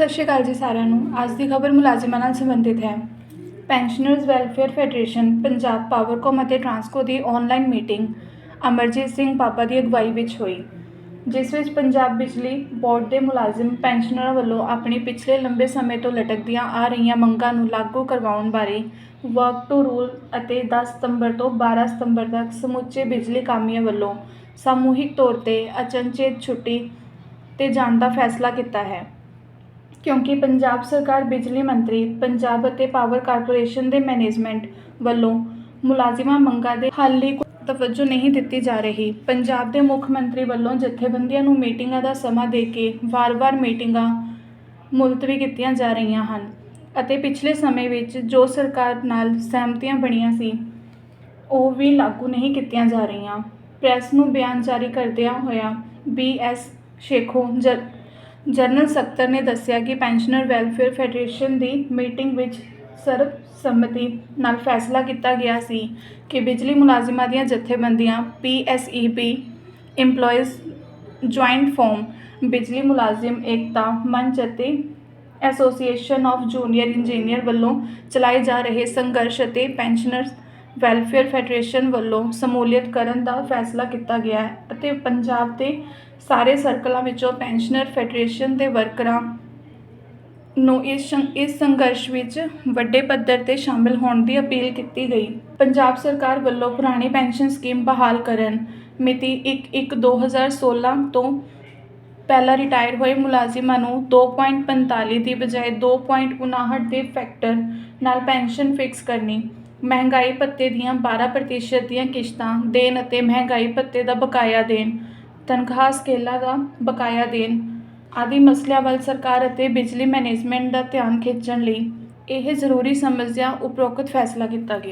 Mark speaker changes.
Speaker 1: ਸਤਿ ਸ਼੍ਰੀ ਅਕਾਲ ਜੀ ਸਾਰਿਆਂ ਨੂੰ। ਅੱਜ ਦੀ ਖਬਰ ਮੁਲਾਜ਼ਮਾਂ ਨਾਲ ਸੰਬੰਧਿਤ ਹੈ। Pensioners welfare federation Punjab Powercom ਅਤੇ ਟਰਾਂਸਕੋ ਦੀ ਆਨਲਾਈਨ ਮੀਟਿੰਗ ਅਮਰਜੀਤ ਸਿੰਘ ਪਾਪਾ ਦੀ ਅਗਵਾਈ ਵਿੱਚ ਹੋਈ। ਜਿਸ ਵਿੱਚ ਪੰਜਾਬ ਬਿਜਲੀ ਬੋਰਡ ਦੇ ਮੁਲਾਜ਼ਮ ਪੈਨਸ਼ਨਰਾਂ ਵੱਲੋਂ ਆਪਣੀ ਪਿਛਲੇ ਲੰਬੇ ਸਮੇਂ ਤੋਂ ਲਟਕਦੀਆਂ ਆ ਰਹੀਆਂ ਮੰਗਾਂ ਨੂੰ ਲਾਗੂ ਕਰਵਾਉਣ ਬਾਰੇ ਵਰਕ ਟੂ ਰੂਲ ਅਤੇ 10 ਸਤੰਬਰ ਤੋਂ 12 ਸਤੰਬਰ ਤੱਕ ਸਮੁੱਚੇ ਬਿਜਲੀ ਕਾਮਿਆਂ ਵੱਲੋਂ ਸਮੂਹਿਕ ਤੌਰ ਤੇ ਅਚਨਚੇਤ ਛੁੱਟੀ ਤੇ ਜਾਣ ਦਾ ਫੈਸਲਾ ਕੀਤਾ ਹੈ। ਕਿਉਂਕਿ ਪੰਜਾਬ ਸਰਕਾਰ ਬਿਜਲੀ ਮੰਤਰੀ, ਪੰਜਾਬ ਅਤੇ ਪਾਵਰ ਕਾਰਪੋਰੇਸ਼ਨ ਦੇ ਮੈਨੇਜਮੈਂਟ ਵੱਲੋਂ ਮੁਲਾਜ਼ਮਾਂ ਮੰਗਾਂ ਦੇ ਹੱਲ ਲਈ ਕੋਈ ਤਵੱਜੋ ਨਹੀਂ ਦਿੱਤੀ ਜਾ ਰਹੀ। ਪੰਜਾਬ ਦੇ ਮੁੱਖ ਮੰਤਰੀ ਵੱਲੋਂ ਜਥੇਬੰਦੀਆਂ ਨੂੰ ਮੀਟਿੰਗਾਂ ਦਾ ਸਮਾਂ ਦੇ ਕੇ ਵਾਰ-ਵਾਰ ਮੀਟਿੰਗਾਂ ਮੁਲਤਵੀ ਕੀਤੀਆਂ ਜਾ ਰਹੀਆਂ ਹਨ ਅਤੇ ਪਿਛਲੇ ਸਮੇਂ ਵਿੱਚ ਜੋ ਸਰਕਾਰ ਨਾਲ ਸਹਿਮਤੀਆਂ ਬਣੀਆਂ ਸੀ, ਉਹ ਵੀ ਲਾਗੂ ਨਹੀਂ ਕੀਤੀਆਂ ਜਾ ਰਹੀਆਂ। ਪ੍ਰੈਸ ਨੂੰ ਬਿਆਨ ਜਾਰੀ ਕਰਦਿਆਂ ਹੋਇਆ ਬੀ ਬੀਐਸ ਸ਼ੇਖੋ ਜ- ਜਨਰਲ ਸਕੱਤਰ ਨੇ ਦੱਸਿਆ ਕਿ ਪੈਨਸ਼ਨਰ ਵੈਲਫੇਅਰ ਫੈਡਰੇਸ਼ਨ ਦੀ ਮੀਟਿੰਗ ਵਿੱਚ ਸਰਬਸੰਮਤੀ ਨਾਲ ਫੈਸਲਾ ਕੀਤਾ ਗਿਆ ਸੀ ਕਿ ਬਿਜਲੀ ਮੁਲਾਜ਼ਮਾਂ ਦੀਆਂ ਜਥੇਬੰਦੀਆਂ ਪੀਐਸਈਬੀ EMPLOYEES ਜੁਆਇੰਟ ਫੋਰਮ ਬਿਜਲੀ ਮੁਲਾਜ਼ਮ, ਏਕਤਾ ਮੰਚ ਅਤੇ ਐਸੋਸੀਏਸ਼ਨ ਆਫ ਜੂਨੀਅਰ ਇੰਜੀਨੀਅਰ ਵੱਲੋਂ ਚਲਾਏ ਜਾ ਰਹੇ ਸੰਘਰਸ਼ ਅਤੇ ਪੈਨਸ਼ਨਰਸ ਵੈਲਫੇਅਰ ਫੈਡਰੇਸ਼ਨ ਵੱਲੋਂ ਸਮੂਲੀਅਤ ਕਰਨ ਦਾ ਫੈਸਲਾ ਕੀਤਾ ਗਿਆ ਹੈ ਅਤੇ ਪੰਜਾਬ ਦੇ ਸਾਰੇ ਸਰਕਲਾਂ ਵਿੱਚੋਂ ਪੈਨਸ਼ਨਰ ਫੈਡਰੇਸ਼ਨ ਦੇ ਵਰਕਰਾਂ ਨੂੰ ਇਸ ਸ਼ੰ- ਇਸ ਸੰਘਰਸ਼ ਵਿੱਚ ਵੱਡੇ ਪੱਧਰ ਤੇ ਸ਼ਾਮਿਲ ਹੋਣ ਦੀ ਅਪੀਲ ਕੀਤੀ ਗਈ। ਪੰਜਾਬ ਸਰਕਾਰ ਵੱਲੋਂ ਪੁਰਾਣੀ ਪੈਨਸ਼ਨ ਸਕੀਮ ਬਹਾਲ ਕਰਨ, ਮਿਤੀ 1/1/2016 ਤੋਂ ਪਹਿਲਾਂ ਰਿਟਾਇਰ ਹੋਏ ਮੁਲਾਜ਼ਮਾਂ ਨੂੰ 2.45 ਦੀ ਬਜਾਏ 2.59 ਦੇ ਫੈਕਟਰ ਨਾਲ ਪੈਨਸ਼ਨ ਫਿਕਸ ਕਰਨੀ ਮਹਿੰਗਾਈ ਭੱਤੇ ਦੀਆਂ 12% ਦੀਆਂ ਕਿਸ਼ਤਾਂ ਦੇਣ ਅਤੇ ਮਹਿੰਗਾਈ ਭੱਤੇ ਦਾ ਬਕਾਇਆ ਦੇਣ, ਤਨਖਾਹ ਸਕੇਲਾਂ ਦਾ ਬਕਾਇਆ ਦੇਣ ਆਦਿ ਮਸਲਿਆਂ ਵੱਲ ਸਰਕਾਰ ਅਤੇ ਬਿਜਲੀ ਮੈਨੇਜਮੈਂਟ ਦਾ ਧਿਆਨ ਖਿੱਚਣ ਲਈ ਇਹ ਜ਼ਰੂਰੀ ਸਮਝਦਿਆਂ ਉਪਰੋਕਤ ਫੈਸਲਾ ਕੀਤਾ ਗਿਆ।